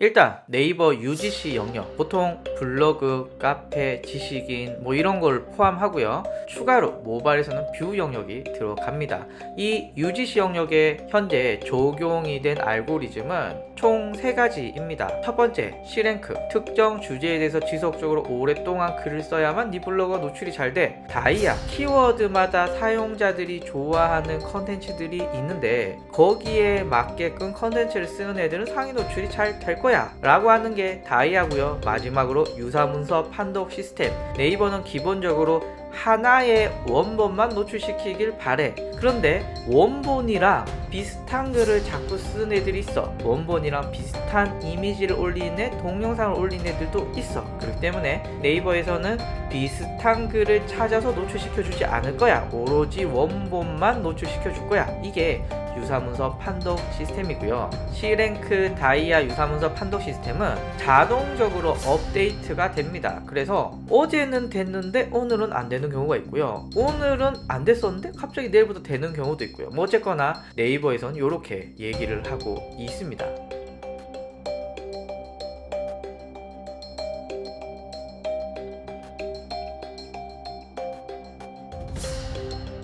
일단 네이버 UGC 영역 보통 블로그, 카페, 지식인 뭐 이런 걸 포함하고요. 추가로 모바일에서는 뷰 영역이 들어갑니다. 이 UGC 영역에 현재 적용이 된 알고리즘은 총세 가지입니다. 첫 번째, C랭크. 특정 주제에 대해서 지속적으로 오랫동안 글을 써야만 네 블로그가 노출이 잘 돼. 다이아. 키워드마다 사용자들이 좋아하는 컨텐츠들이 있는데 거기에 맞게끔 컨텐츠를 쓰는 애들은 상위 노출이 잘 될 거야. 라고 하는 게 다이아고요. 마지막으로 유사문서 판독 시스템. 네이버는 기본적으로 하나의 원본만 노출시키길 바래. 그런데 원본이랑 비슷한 글을 자꾸 쓰는 애들이 있어. 원본이랑 비슷한 이미지를 올리는 애, 동영상을 올리는 애들도 있어. 그렇기 때문에 네이버에서는 비슷한 글을 찾아서 노출시켜주지 않을 거야. 오로지 원본만 노출시켜줄 거야. 이게 유사문서 판독 시스템이고요. C랭크 다이아 유사문서 판독 시스템은 자동적으로 업데이트가 됩니다. 그래서 어제는 됐는데 오늘은 안 되는 경우가 있고요. 오늘은 안 됐었는데 갑자기 내일부터 되는 경우도 있고요. 뭐 어쨌거나 네이버에서는 이렇게 얘기를 하고 있습니다.